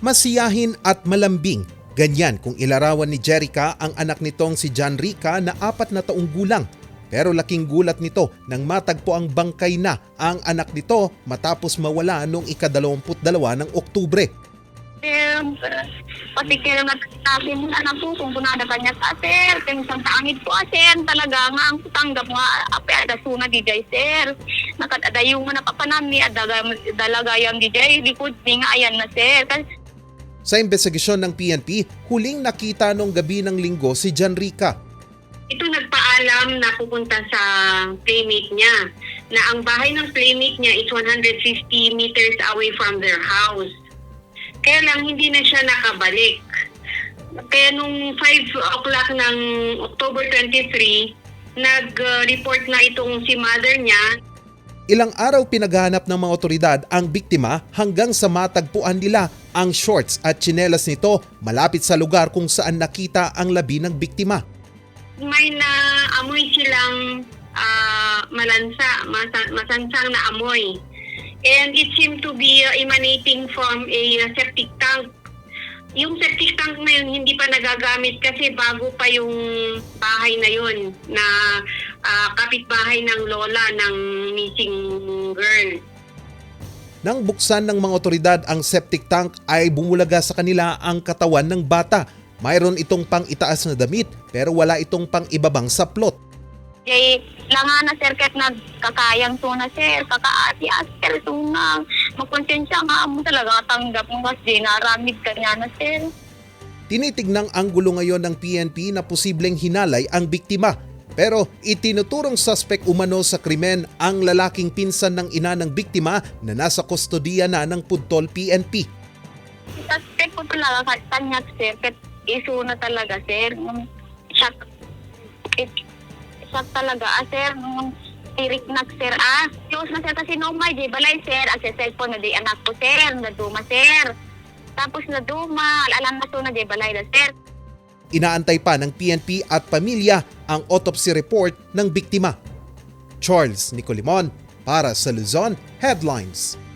Masiyahin at malambing. Ganyan kung ilarawan ni Jerica ang anak nitong si John Rica na apat na taong gulang. Pero laking gulat nito nang matagpo ang bangkay na ang anak nito matapos mawala noong ikadalawamput dalawa ng Oktubre. Sir, pati kaya na sabi mo na po kung kunada kanya sa sir, kung isang taangit po sir, talaga nga ang tanggap nga ape ada suna di jay sir. Nakadadayo mo na papanami at dalaga, dalaga yung di jay, likod di nga ayan na sir. Kasi Sa investigasyon ng PNP, huling nakita nung gabi ng linggo si John Rica. ito nagpaalam na pupunta sa playmate niya na ang bahay ng playmate niya is 150 meters away from their house. Kaya lang hindi na siya nakabalik. Kaya nung 5 o'clock ng October 23, nag-report na itong si mother niya Ilang araw pinaghahanap ng mga otoridad ang biktima hanggang sa matagpuan nila ang shorts at tsinelas nito malapit sa lugar kung saan nakita ang labi ng biktima. may na amoy silang ah, malansa, masa- masansang na amoy. And it seemed to be uh, emanating from a uh, septic tank. Yung septic tank na yun hindi pa nagagamit kasi bago pa yung bahay na yun na ah, kapitbahay ng lola ng missing girl. Nang buksan ng mga otoridad ang septic tank ay bumulaga sa kanila ang katawan ng bata. Mayroon itong pang itaas na damit pero wala itong pang ibabang saplot. jay langan na sir kahit nagkakayang suna sir, kakaati at sir suna. Magkonsensya nga mo talaga tanggap mo kasi naramid ka niya na sir. Tinitignang anggulo ngayon ng PNP na posibleng hinalay ang biktima. Pero itinuturong suspect umano sa krimen ang lalaking pinsan ng ina ng biktima na nasa kustodiya na ng Pudtol PNP. Suspect ko talaga tanyak sir, iso na talaga sir. Shock, it, talaga ah sir, tirik na sir ah. Close na sir kasi no may di balay sir, as sa cellphone na di anak ko sir, naduma sir. Tapos naduma, alam na so na di balay na sir. Inaantay pa ng PNP at pamilya ang autopsy report ng biktima. Charles Nicolimon para sa Luzon Headlines.